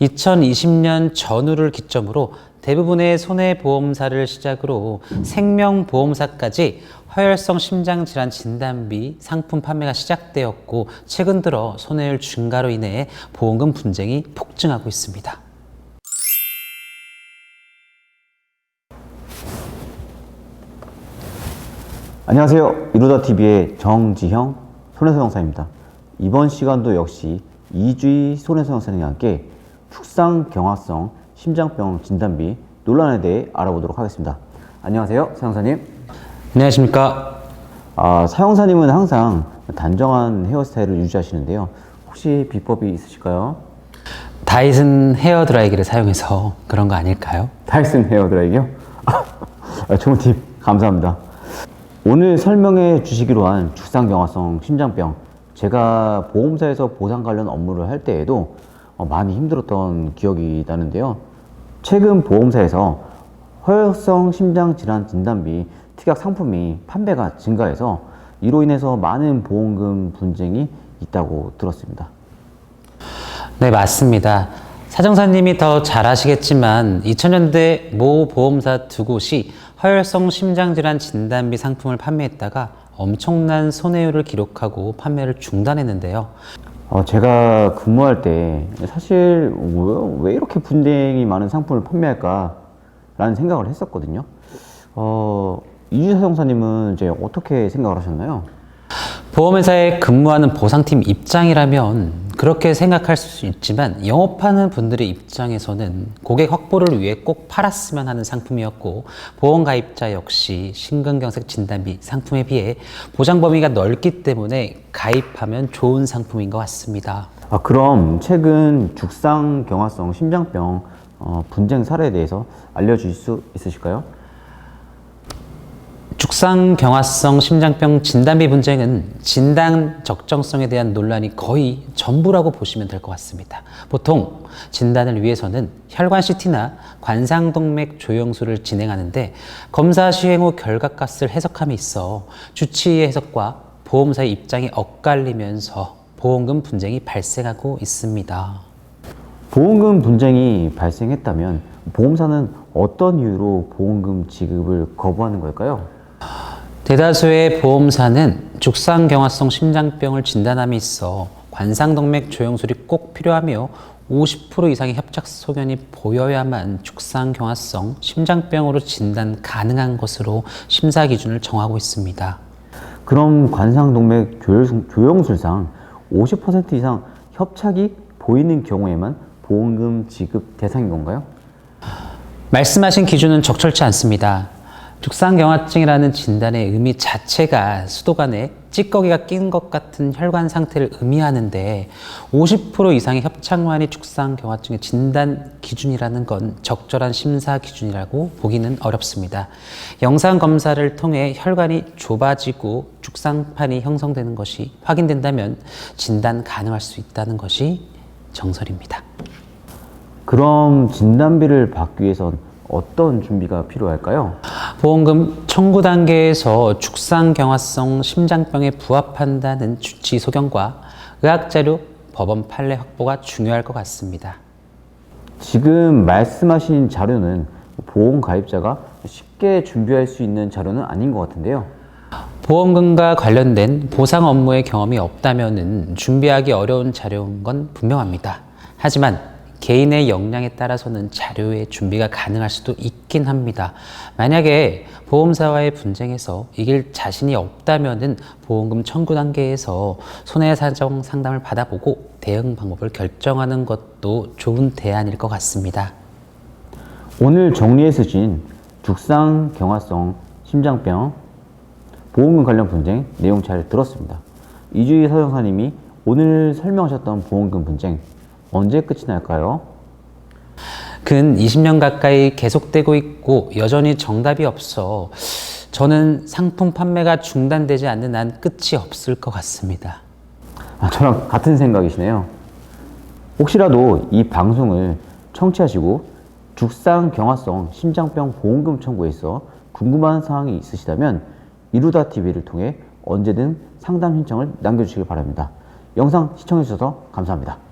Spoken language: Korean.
2020년 전후를 기점으로 대부분의 손해보험사를 시작으로 생명보험사까지 허혈성 심장질환 진단비 상품 판매가 시작되었고 최근 들어 손해율 증가로 인해 보험금 분쟁이 폭증하고 있습니다. 안녕하세요. 이루다TV의 정지형 손해소영사입니다. 이번 시간도 역시 이주희 손해소영사님과 함께 축상 경화성 심장병 진단비 논란에 대해 알아보도록 하겠습니다. 안녕하세요. 사영사님. 안녕하십니까. 아, 사영사님은 항상 단정한 헤어스타일을 유지하시는데요. 혹시 비법이 있으실까요? 다이슨 헤어 드라이기를 사용해서 그런 거 아닐까요? 다이슨 헤어 드라이기요? 아, 좋은 팁 감사합니다. 오늘 설명해 주시기로 한 축상경화성 심장병 제가 보험사에서 보상 관련 업무를 할 때에도 어, 많이 힘들었던 기억이 나는데요. 최근 보험사에서 허혈성 심장 질환 진단비 특약 상품이 판매가 증가해서 이로 인해서 많은 보험금 분쟁이 있다고 들었습니다. 네, 맞습니다. 사정사님이 더 잘 아시겠지만 2000년대 모 보험사 두 곳이 허혈성 심장질환 진단비 상품을 판매했다가 엄청난 손해율을 기록하고 판매를 중단했는데요. 어, 제가 근무할 때 사실 왜, 왜 이렇게 분쟁이 많은 상품을 판매할까라는 생각을 했었거든요. 어, 이주사 정사님은 이제 어떻게 생각을 하셨나요? 보험회사에 근무하는 보상팀 입장이라면 그렇게 생각할 수 있지만 영업하는 분들의 입장에서는 고객 확보를 위해 꼭 팔았으면 하는 상품이었고 보험 가입자 역시 심근경색 진단비 상품에 비해 보장 범위가 넓기 때문에 가입하면 좋은 상품인 것 같습니다. 아, 그럼 최근 죽상 경화성 심장병 어, 분쟁 사례에 대해서 알려주실 수 있으실까요? 죽상 경화성 심장병 진단비 분쟁은 진단 적정성에 대한 논란이 거의 전부라고 보시면 될 것 같습니다. 보통 진단을 위해서는 혈관 CT나 관상동맥 조영술을 진행하는데 검사 시행 후 결과값을 해석함에 있어 주치의 해석과 보험사의 입장이 엇갈리면서 보험금 분쟁이 발생하고 있습니다. 보험금 분쟁이 발생했다면 보험사는 어떤 이유로 보험금 지급을 거부하는 걸까요? 대다수의 보험사는 죽상경화성 심장병을 진단함에 있어 관상동맥 조영술이 꼭 필요하며 50% 이상의 협착 소견이 보여야만 죽상경화성 심장병으로 진단 가능한 것으로 심사 기준을 정하고 있습니다. 그럼 관상동맥 조영술상 50% 이상 협착이 보이는 경우에만 보험금 지급 대상인 건가요? 말씀하신 기준은 적절치 않습니다. 죽상경화증이라는 진단의 의미 자체가 수도관에 찌꺼기가 낀 것 같은 혈관 상태를 의미하는데 50% 이상의 협착만이 죽상경화증의 진단 기준이라는 건 적절한 심사 기준이라고 보기는 어렵습니다. 영상 검사를 통해 혈관이 좁아지고 죽상판이 형성되는 것이 확인된다면 진단 가능할 수 있다는 것이 정설입니다. 그럼 진단비를 받기 위해선 어떤 준비가 필요할까요? 보험금 청구 단계에서 죽상경화성 심장병에 부합한다는 주치 소견과 의학자료, 법원 판례 확보가 중요할 것 같습니다. 지금 말씀하신 자료는 보험 가입자가 쉽게 준비할 수 있는 자료는 아닌 것 같은데요. 보험금과 관련된 보상 업무의 경험이 없다면 준비하기 어려운 자료인 건 분명합니다. 하지만 개인의 역량에 따라서는 자료의 준비가 가능할 수도 있긴 합니다. 만약에 보험사와의 분쟁에서 이길 자신이 없다면은 보험금 청구 단계에서 손해 사정 상담을 받아보고 대응 방법을 결정하는 것도 좋은 대안일 것 같습니다. 오늘 정리해 주신 죽상 경화성 심장병 보험금 관련 분쟁 내용 잘 들었습니다. 이주희 서영사님이 오늘 설명하셨던 보험금 분쟁 언제 끝이 날까요? 근 20년 가까이 계속되고 있고 여전히 정답이 없어 저는 상품 판매가 중단되지 않는 한 끝이 없을 것 같습니다. 아, 저랑 같은 생각이시네요. 혹시라도 이 방송을 청취하시고 죽상 경화성 심장병 보험금 청구에 있어 궁금한 사항이 있으시다면 이루다 TV를 통해 언제든 상담 신청을 남겨주시기 바랍니다. 영상 시청해주셔서 감사합니다.